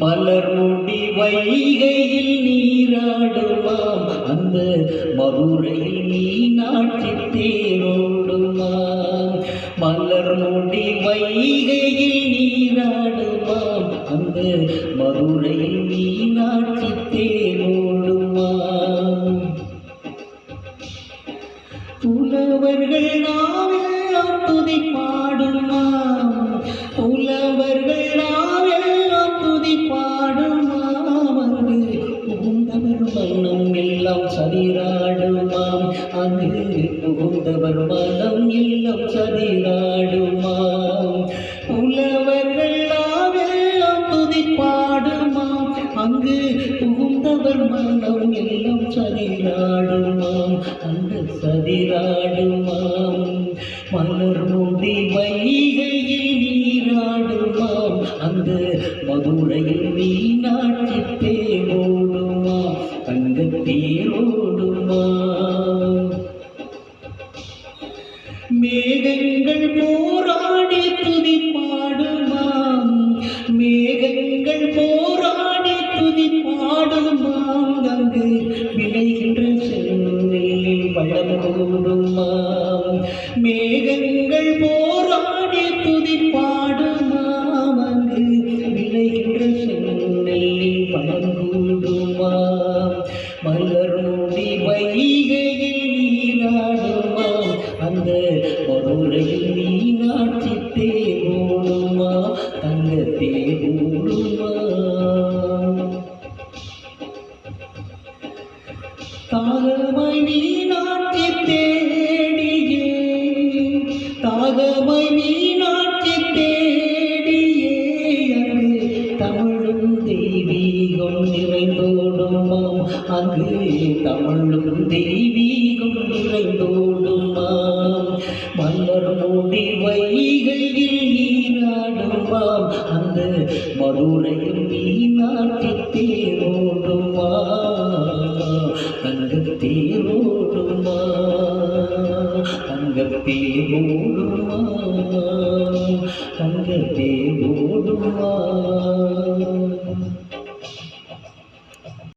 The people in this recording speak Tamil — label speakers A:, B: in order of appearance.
A: மலர்முடி வைகையில் நீராடுமாம். அந்த மதுரையில் நீ மீனாட்சி தேரோடுமாம் மலர்முடி வைகையில் நீராடுமாம். அந்த மதுரையில் நீ நாட்டி தேரோடுமாம் புலவர்கள் நாவெல்லாம் துதி பாடுமா சதிராடுமாம். அங்கு புகுந்தவர் மனம் இல்லம் சதிராடுமாம். புலவர்கள் நாவெல்லாம் துதி அங்கு புகுந்தவர் மனம் எல்லாம் சதிராடுமாம். அந்த சதிராடுமாம். மலர் முடி வைகையில் நீராடுமாம். அந்த மதுரையில் மீனாட்சி தேரோடுமாம். தங்க செல்லில் மேகங்கள் போராடி துதி பாடுமாம் அங்கு விளைகின்ற செல்லில் வளம் கூடுமாம் மலர் முடி வைகையில் நீராடுமாம். அந்த மதுரையில் நீ தேவோடுமா தாகமாய் மீனாட்சி தேடியே. தாகமாய் மீனாட்சி தேடியே. அங்கு தமிழும் தெய்வீகம் நிறைந்தோடுமாம் அங்கு தமிழும் தெய்வீகம் நிறைந்தோடுமாம் மலர் மூடி வைகையில் நீராடுமாம் அந்த தேரோடுமா. தங்கத்தே தேரோடுமா தங்கத்தே தேரோடுமா